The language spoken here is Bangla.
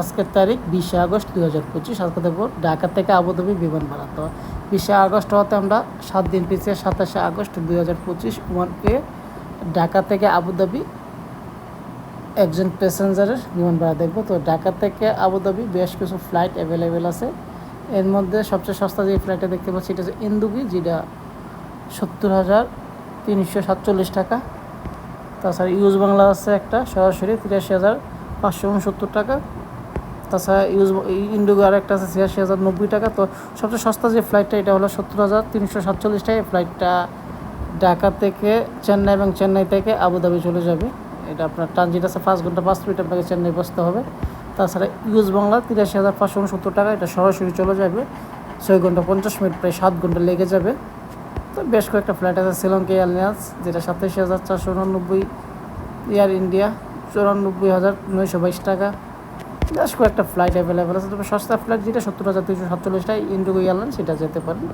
আজকের তারিখ বিশে আগস্ট দুই হাজার পঁচিশ। আজকে দেখব ঢাকা থেকে আবুধাবি বিমান ভাড়া। তো বিশে আগস্ট হতে আমরা সাত দিন পিছিয়ে সাতাশে আগস্ট দুই হাজার পঁচিশ ওয়ান ওয়ানকে ঢাকা থেকে আবুধাবি একজন প্যাসেঞ্জারের বিমান ভাড়া দেখব। তো ঢাকা থেকে আবুধাবি বেশ কিছু ফ্লাইট অ্যাভেলেবেল আছে। এর মধ্যে সবচেয়ে সস্তা যে ফ্লাইটটা দেখতে পাচ্ছি, এটা হচ্ছে ইন্দুগি যেটা সত্তর হাজার তিনশো সাতচল্লিশ টাকা। তাছাড়া ইউজ বাংলা আছে একটা, সরাসরি তিরাশি হাজার পাঁচশো উনসত্তর টাকা। তাছাড়া ইউজ ইন্ডিগো আর একটা আছে, ছিয়াশি হাজার নব্বই টাকা। তো সবচেয়ে সস্তা যে ফ্লাইটটা এটা হলো সত্তর হাজার তিনশো সাতচল্লিশ টাকা ফ্লাইটটা ঢাকা থেকে চেন্নাই এবং চেন্নাই থেকে আবুধাবি চলে যাবে। এটা আপনার ট্রানজিট আছে পাঁচ ঘণ্টা পাঁচ মিনিট, আপনাকে চেন্নাই বসতে হবে। তাছাড়া ইউজ বাংলা তিরাশি হাজার পাঁচশো উনসত্তর টাকা, এটা সরাসরি চলে যাবে। ছয় ঘণ্টা পঞ্চাশ মিনিট, প্রায় সাত ঘণ্টা লেগে যাবে। তো বেশ কয়েকটা ফ্লাইট আছে শ্রীলঙ্কা এয়ারলাইন্স যেটা সাতাশি হাজার চারশো উনানব্বই এয়ার ইন্ডিয়া চুরানব্বই হাজার নয়শো বাইশ টাকা। বেশ কয়েকটা ফ্লাইট অ্যাভেলেবেল আছে। তবে সস্তা ফ্লাইট যেটা সত্তর হাজার দুশো সাতচল্লিশটা ইন্ডিগো এয়ারলাইন সেটা যেতে পারেন।